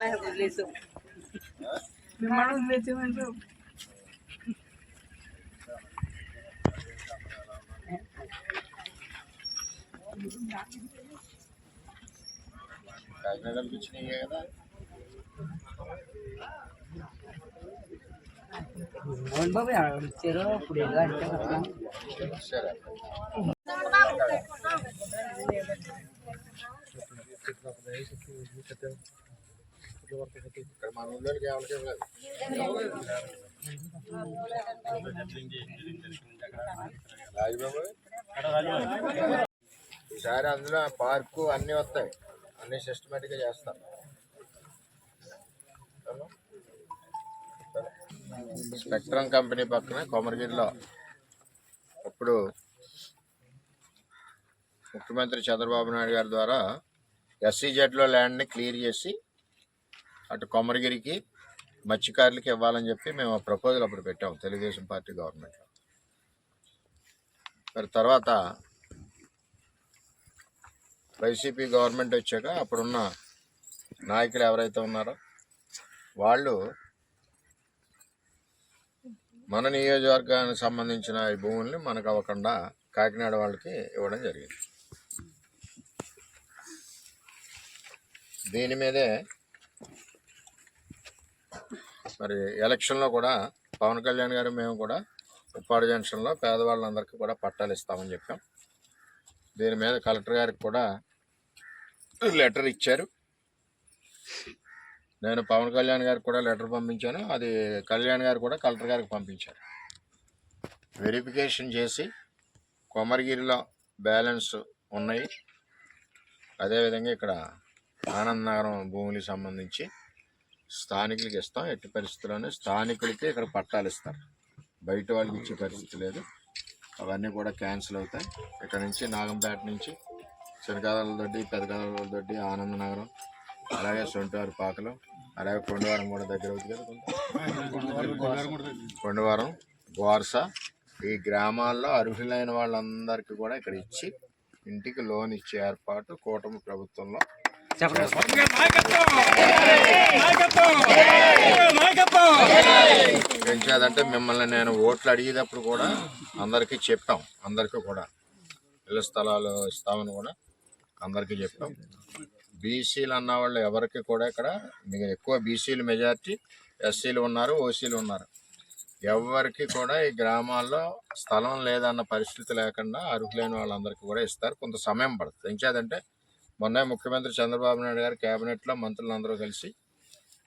వదిలేసాం మిమ్మల్ని వదిలేసామంటారు కాకినాడకి వచ్చినాయి కదా మోహన్ బాబు ఎవరు ఇచ్చారో ఇప్పుడు ఇక్కడ మన ఊళ్ళోకి ఎవరికి రాజబాబు ఈసారి అందులో పార్కు అన్నీ వస్తాయి. అన్నీ సిస్టమేటిక్గా చేస్తాం. స్పెక్ట్రమ్ కంపెనీ పక్కన కొమరగిరిలో. ఇప్పుడు ముఖ్యమంత్రి చంద్రబాబు నాయుడు గారి ద్వారా ఎస్సీజెడ్లో ల్యాండ్ని క్లియర్ చేసి అటు కొమరగిరికి మత్స్యకారులకి ఇవ్వాలని చెప్పి మేము ప్రపోజల్ అప్పుడు పెట్టాం తెలుగుదేశం పార్టీ గవర్నమెంట్లో. మరి తర్వాత వైసీపీ గవర్నమెంట్ వచ్చాక అప్పుడున్న నాయకులు ఎవరైతే ఉన్నారో వాళ్ళు మన నియోజకవర్గానికి సంబంధించిన ఈ భూముల్ని మనకు అవ్వకుండా కాకినాడ వాళ్ళకి ఇవ్వడం జరిగింది. దీని మీదే మరి ఎలక్షన్లో కూడా పవన్ కళ్యాణ్ గారు మేము కూడా ఉప్పాడు జంక్షన్లో పేదవాళ్ళందరికీ కూడా పట్టాలు ఇస్తామని చెప్పాం. దీని మీద కలెక్టర్ గారికి కూడా లెటర్ ఇచ్చారు. నేను పవన్ కళ్యాణ్ గారికి కూడా లెటర్ పంపించాను. అది కళ్యాణ్ గారు కూడా కలెక్టర్ గారికి పంపించారు. వెరిఫికేషన్ చేసి కొమరగిరిలో బ్యాలెన్స్ ఉన్నాయి. అదేవిధంగా ఇక్కడ ఆనంద్ నగరం భూములకు సంబంధించి స్థానికులకి ఇస్తాం ఎట్టి పరిస్థితుల్లోనే స్థానికులకి ఇక్కడ పట్టాలు ఇస్తారు. బయట వాళ్ళకి ఇచ్చే పరిస్థితి లేదు. అవన్నీ కూడా క్యాన్సిల్ అవుతాయి. ఇక్కడ నుంచి నాగంపేట నుంచి చిన్నకాదల దొడ్డి పెద్దకాదల దొడ్డి ఆనంద నగరం అలాగే సొంటవారి పాకలు అలాగే కొండవారం కూడా దగ్గర అవుతుంది కదా కొండవారం గోర్స ఈ గ్రామాల్లో అర్హులైన వాళ్ళందరికీ కూడా ఇక్కడ ఇచ్చి ఇంటికి లోన్ ఇచ్చే ఏర్పాటు కూటమి ప్రభుత్వంలో పెంచేదంటే మిమ్మల్ని నేను ఓట్లు అడిగేటప్పుడు కూడా అందరికీ చెప్పాం అందరికీ కూడా. ఇళ్ళ స్థలాలు ఇస్తామని కూడా అందరికీ చెప్పాం బీసీలు అన్న వాళ్ళు ఎవరికి కూడా ఇక్కడ మీకు ఎక్కువ బీసీలు మెజారిటీ ఎస్సీలు ఉన్నారు ఓసీలు ఉన్నారు. ఎవరికి కూడా ఈ గ్రామాల్లో స్థలం లేదన్న పరిస్థితి లేకుండా అర్హులైన వాళ్ళందరికీ కూడా ఇస్తారు. కొంత సమయం పడుతుంది. ఎంచేదంటే మొన్న ముఖ్యమంత్రి చంద్రబాబు నాయుడు గారు కేబినెట్లో మంత్రులందరూ కలిసి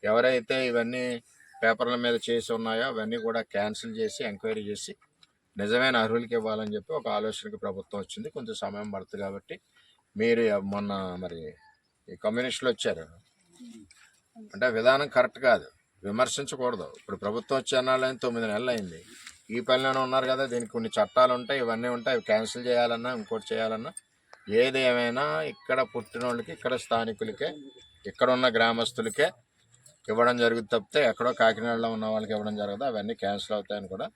ఎవరైతే ఇవన్నీ పేపర్ల మీద చేసి ఉన్నాయో అవన్నీ కూడా క్యాన్సిల్ చేసి ఎంక్వైరీ చేసి నిజమైన అర్హులకి ఇవ్వాలని చెప్పి ఒక ఆలోచనకి ప్రభుత్వం వచ్చింది. కొంచెం సమయం పడుతుంది కాబట్టి మీరు మొన్న మరి ఈ కమ్యూనిస్టులు వచ్చారు. అంటే విధానం కరెక్ట్ కాదు. విమర్శించకూడదు. ఇప్పుడు ప్రభుత్వం వచ్చే అన్నాళ్ళని తొమ్మిది నెలలు అయింది. ఈ పనిలోనే ఉన్నారు కదా. దీనికి కొన్ని చట్టాలు ఉంటాయి ఇవన్నీ ఉంటాయి. అవి క్యాన్సిల్ చేయాలన్నా ఇంకోటి చేయాలన్నా ఏది ఏమైనా ఇక్కడ పుట్టిన వాళ్ళకి ఇక్కడ స్థానికులకే ఇక్కడ ఉన్న గ్రామస్తులకే ఇవ్వడం జరుగుతుంది తప్పితే ఎక్కడో కాకినాడలో ఉన్న వాళ్ళకి ఇవ్వడం జరగదు. అవన్నీ క్యాన్సిల్ అవుతాయని కూడా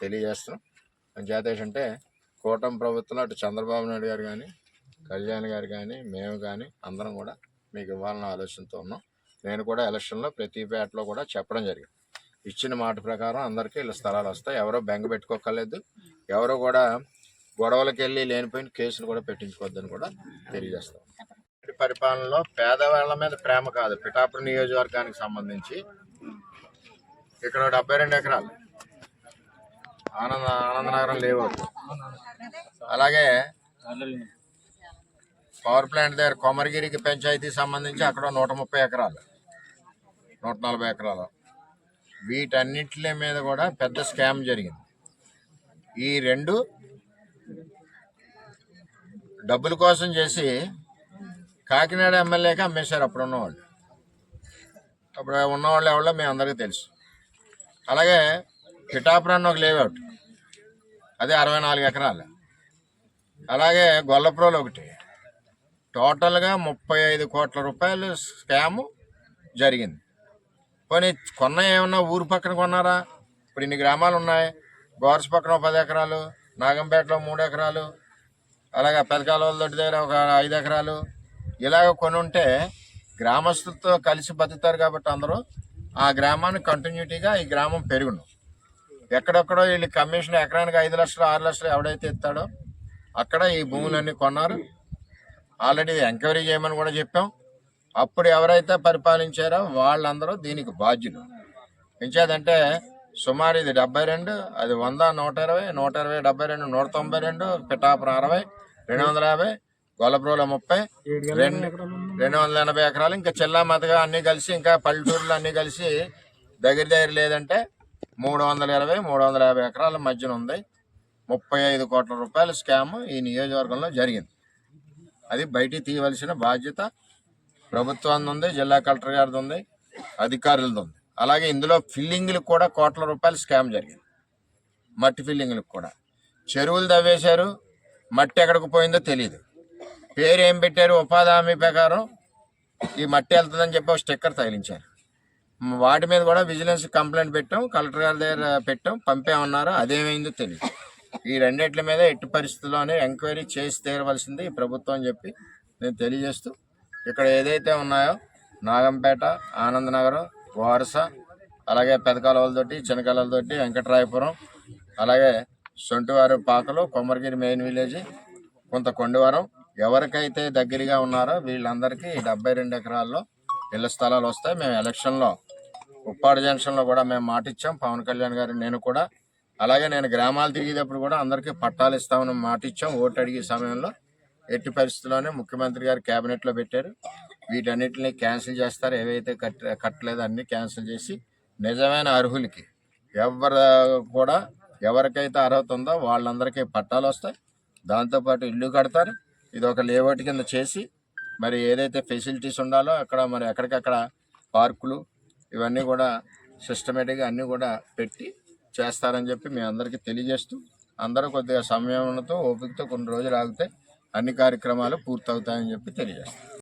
తెలియజేస్తున్నాం. చేత అంటే కూటమి ప్రభుత్వంలో అటు చంద్రబాబు నాయుడు గారు కానీ కళ్యాణ్ గారు కానీ మేము కానీ అందరం కూడా మీకు ఇవ్వాలన్న ఆలోచనతో ఉన్నాం. నేను కూడా ఎలక్షన్లో ప్రతి పేటలో కూడా చెప్పడం జరిగింది. ఇచ్చిన మాట ప్రకారం అందరికీ ఇలా స్థలాలు వస్తాయి. ఎవరో బెంగ పెట్టుకోకర్లేదు. ఎవరో కూడా గొడవలకు వెళ్ళి లేనిపోయిన కేసులు కూడా పెట్టించుకోవద్దని కూడా తెలియజేస్తాం. పరిపాలనలో పేదవాళ్ళ మీద ప్రేమ కాదు. పిఠాపురం నియోజకవర్గానికి సంబంధించి ఇక్కడ డెబ్బై రెండు ఎకరాలు. ఆనంద ఆనందనగరం లేవద్దు అలాగే పవర్ ప్లాంట్ దగ్గర కొమరగిరికి పంచాయతీ సంబంధించి అక్కడ నూట ముప్పై ఎకరాలు. నూట నలభై ఎకరాలు. వీటన్నిటి మీద కూడా పెద్ద స్కామ్ జరిగింది. ఈ రెండు డబ్బుల కోసం చేసి కాకినాడ ఎమ్మెల్యేకి అమ్మేశారు అప్పుడు ఉన్నవాళ్ళు. అప్పుడు ఉన్నవాళ్ళు ఎవరో మేము అందరికీ తెలుసు. అలాగే పిఠాపురాన్ని ఒక లేఅవుట్. అది అరవై నాలుగు ఎకరాలు. అలాగే గొల్లప్రోలు ఒకటి. టోటల్గా ముప్పై ఐదు కోట్ల రూపాయలు స్కాము జరిగింది. పోనీ కొన్న ఏమన్నా ఊరు పక్కన కొన్నారా? ఇప్పుడు ఇన్ని గ్రామాలు ఉన్నాయి. గోర్స్ పక్కన పది ఎకరాలు నాగంపేటలో మూడు ఎకరాలు అలాగే పెదకాల వాళ్ళ దగ్గర ఒక ఐదు ఎకరాలు ఇలాగ కొని ఉంటే గ్రామస్తులతో కలిసి బతుకుతారు కాబట్టి అందరూ ఆ గ్రామాన్ని కంటిన్యూటీగా ఈ గ్రామం పెరుగును. ఎక్కడెక్కడో వీళ్ళు కమిషన్ ఎకరానికి ఐదు లక్షలు ఆరు లక్షలు ఎవడైతే ఇస్తాడో అక్కడ ఈ భూములన్నీ కొన్నారు. ఆల్రెడీ ఎంక్వైరీ చేయమని కూడా చెప్పాం. అప్పుడు ఎవరైతే పరిపాలించారో వాళ్ళందరూ దీనికి బాధ్యులు. పెంచేదంటే సుమారు ఇది డెబ్బై రెండు అది వంద నూట ఇరవై నూట ఇరవై డెబ్బై రెండు నూట తొంభై రెండు పిఠాపురం అరవై రెండు వందల యాభై గొల్లప్రోల ముప్పై రెండు రెండు వందల ఎనభై ఎకరాలు. ఇంకా చిల్లా మతగా అన్నీ కలిసి ఇంకా పల్లెటూరులు అన్నీ కలిసి దగ్గర దగ్గర లేదంటే మూడు వందల ఇరవై మూడు వందల యాభై ఎకరాల మధ్యన ఉంది. ముప్పై ఐదు కోట్ల రూపాయల స్కామ్ ఈ నియోజకవర్గంలో జరిగింది. అది బయటికి తీయవలసిన బాధ్యత ప్రభుత్వం ఉంది జిల్లా కలెక్టర్ గారిది ఉంది అధికారులది ఉంది. అలాగే ఇందులో ఫిల్లింగ్లకు కూడా కోట్ల రూపాయల స్కామ్ జరిగింది. మట్టి ఫిల్లింగ్లకు కూడా. చెరువులు తవ్వేశారు. మట్టి ఎక్కడికి పోయిందో తెలియదు పేరు ఏం పెట్టారు? ఉపాధి హామీ ప్రకారం ఈ మట్టి వెళ్తుందని చెప్పి ఒక స్టిక్కర్ తగిలించారు. వాటి మీద కూడా విజిలెన్స్ కంప్లైంట్ పెట్టాం కలెక్టర్ గారి దగ్గర పెట్టాం పంపేమన్నారు? అదేమైందో తెలియదు ఈ రెండిట్ల మీద ఎట్టి పరిస్థితుల్లోనే ఎంక్వైరీ చేసి తీరవలసింది ఈ ప్రభుత్వం అని చెప్పి నేను తెలియజేస్తూ ఇక్కడ ఏదైతే ఉన్నాయో నాగంపేట ఆనందనగరం వారస అలాగే పెదకాలవలతోటి చిన్నకాలతోటి వెంకటరాయపురం అలాగే సొంటివారి పాకలు కొమ్మరిగిరి మెయిన్ విలేజ్ కొంత కొండవరం. ఎవరికైతే దగ్గరగా ఉన్నారో వీళ్ళందరికీ డెబ్బై రెండు ఎకరాల్లో ఇళ్ళ స్థలాలు వస్తాయి. మేము ఎలక్షన్లో ఉప్పాడు జంక్షన్లో కూడా మేము మాట ఇచ్చాం పవన్ కళ్యాణ్ గారు నేను కూడా. అలాగే నేను గ్రామాలు తిరిగేటప్పుడు కూడా అందరికీ పట్టాలు ఇస్తామని మాట ఇచ్చాం ఓటు అడిగే సమయంలో ఎట్టి పరిస్థితుల్లోనే ముఖ్యమంత్రి గారు క్యాబినెట్లో పెట్టారు. వీటన్నిటిని క్యాన్సిల్ చేస్తారు. ఏవైతే కట్ కట్టలేదో అన్ని క్యాన్సిల్ చేసి నిజమైన అర్హులకి ఎవరు కూడా ఎవరికైతే అర్హత ఉందో వాళ్ళందరికీ పట్టాలు వస్తాయి. దాంతోపాటు ఇల్లు కడతారు. ఇది ఒక లేఅవుట్ కింద చేసి మరి ఏదైతే ఫెసిలిటీస్ ఉండాలో అక్కడ మరి ఎక్కడికక్కడ పార్కులు ఇవన్నీ కూడా సిస్టమేటిక్గా అన్నీ కూడా పెట్టి చేస్తారని చెప్పి మీ అందరికీ తెలియజేస్తూ అందరూ కొద్దిగా సమయంతో ఓపికతో కొన్ని రోజులు ఆగితే అన్ని కార్యక్రమాలు పూర్తవుతాయని చెప్పి తెలియజేస్తాం.